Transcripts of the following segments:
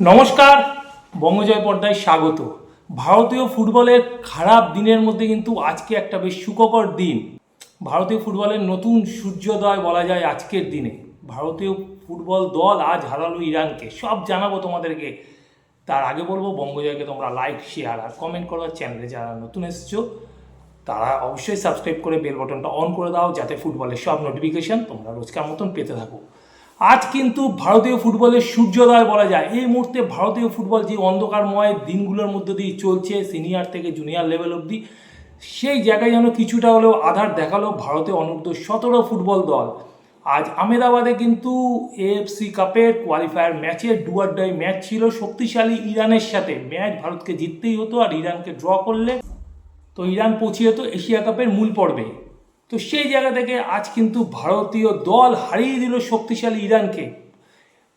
নমস্কার, বঙ্গজয় পর্দায় স্বাগত। ভারতীয় ফুটবলের খারাপ দিনের মধ্যে কিন্তু আজকে একটা বেশ সুখকর দিন। ভারতীয় ফুটবলের নতুন সূর্যোদয় বলা যায় আজকের দিনে। ভারতীয় ফুটবল দল আজ হারালো ইরানকে। সব জানাব তোমাদেরকে। তার আগে বলব, বঙ্গজয়কে তোমরা লাইক শেয়ার আর কমেন্ট করো। চ্যানেলে যারা নতুন এসেছ, তারা অবশ্যই সাবস্ক্রাইব করে বেল বটনটা অন করে দাও, যাতে ফুটবলের সব নোটিফিকেশান তোমরা রোজকার মতন পেতে থাকো। আজ কিন্তু ভারতীয় ফুটবলের সূর্যোদয় বলা যায়। এই মুহূর্তে ভারতীয় ফুটবল যে অন্ধকারময় দিনগুলোর মধ্যে দিয়ে চলছে সিনিয়র থেকে জুনিয়র লেভেল অবধি, সেই জায়গায় যেন কিছুটা হলেও আধার দেখাল ভারতীয় অনূর্ধ্ব সতেরো ফুটবল দল। আজ আমেদাবাদে কিন্তু এএফসি কাপের কোয়ালিফায়ার ম্যাচের ডুয়ার ডাই ম্যাচ ছিল। শক্তিশালী ইরানের সাথে ম্যাচ ভারতকে জিততেই হতো আর ইরানকে ড্র করলে তো ইরান পৌঁছে যেত এশিয়া কাপের মূল পর্বে। তো সেই জায়গা থেকে আজ কিন্তু ভারতীয় দল হারিয়ে দিল শক্তিশালী ইরানকে।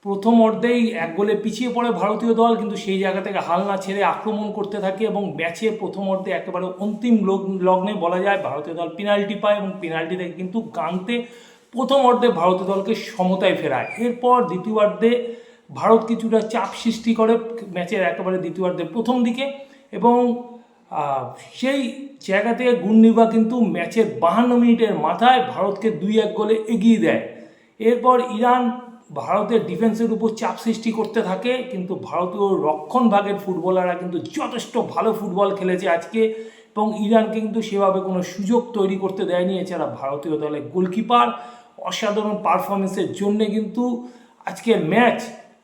প্রথম অর্ধেই এক গোলে পিছিয়ে পড়ে ভারতীয় দল, কিন্তু সেই জায়গা থেকে হাল না ছেড়ে আক্রমণ করতে থাকে এবং ম্যাচে প্রথম অর্ধে একেবারে অন্তিম লগ- লগ্নে বলা যায়, ভারতীয় দল পেনাল্টি পায় এবং পেনাল্টি থেকে কিন্তু গানতে প্রথম অর্ধে ভারতীয় দলকে সমতায় ফেরায়। এরপর দ্বিতীয়ার্ধে ভারত কিছুটা চাপ সৃষ্টি করে, ম্যাচের একেবারে দ্বিতীয়ার্ধে প্রথম দিকে এবং সেই জায়গা থেকে গুন্নিবা কিন্তু ম্যাচের বাহান্ন মিনিটের মাথায় ভারতকে দুই এক গোলে এগিয়ে দেয়। এরপর ইরান ভারতের ডিফেন্সের উপর চাপ সৃষ্টি করতে থাকে, কিন্তু ভারতীয় রক্ষণ ভাগের ফুটবলাররা কিন্তু যথেষ্ট ভালো ফুটবল খেলেছে আজকে এবং ইরানকে কিন্তু সেভাবে কোনো সুযোগ তৈরি করতে দেয়নি। এছাড়া ভারতীয় দলের গোলকিপার অসাধারণ পারফরমেন্সের জন্যে কিন্তু আজকের ম্যাচ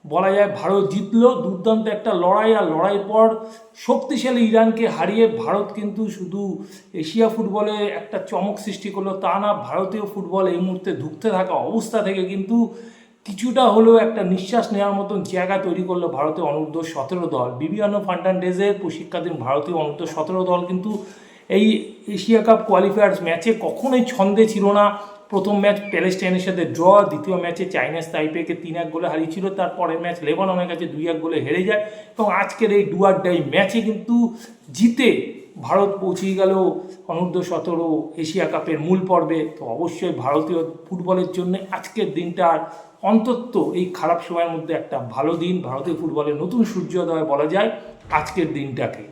বলা যায় ভারত জিতলো, দুর্দান্ত একটা লড়াই, আর লড়াইয়ের পর শক্তিশালী ইরানকে হারিয়ে ভারত কিন্তু শুধু এশিয়া ফুটবলে একটা চমক সৃষ্টি করল, তা না, ভারতীয় ফুটবল এই মুহূর্তে ধুঁকতে থাকা অবস্থা থেকে কিন্তু কিছুটা হলেও একটা নিঃশ্বাস নেওয়ার মতন জায়গা তৈরি করল ভারতীয় অনূর্ধ্ব সতেরো দল। বিবিয়ানো ফান্ডান্ডেজের প্রশিক্ষাধীন ভারতীয় অনূর্ধ্ব সতেরো দল কিন্তু এই এশিয়া কাপ কোয়ালিফায়ার্স ম্যাচে কখনোই ছন্দে ছিল না। প্রথম ম্যাচ প্যালেস্টাইনের সাথে ড্র দ্বিতীয় ম্যাচে চাইনিজ তাইপেকে তিন এক গোলে হারিয়েছিল। তারপরের ম্যাচ লেবাননের কাছে দুই এক গোলে হেরে যায়। এবং আজকের এই ডুয়ার ডাই ম্যাচে কিন্তু জিতে ভারত পৌঁছে গেল অনূর্ধ্ব সতেরো এশিয়া কাপের মূল পর্বে। তো অবশ্যই ভারতীয় ফুটবলের জন্য আজকের দিনটার অন্তত এই খারাপ সময়ের মধ্যে একটা ভালো দিন। ভারতীয় ফুটবলের নতুন সূর্যোদয় বলা যায়। আজকের দিনটাকে।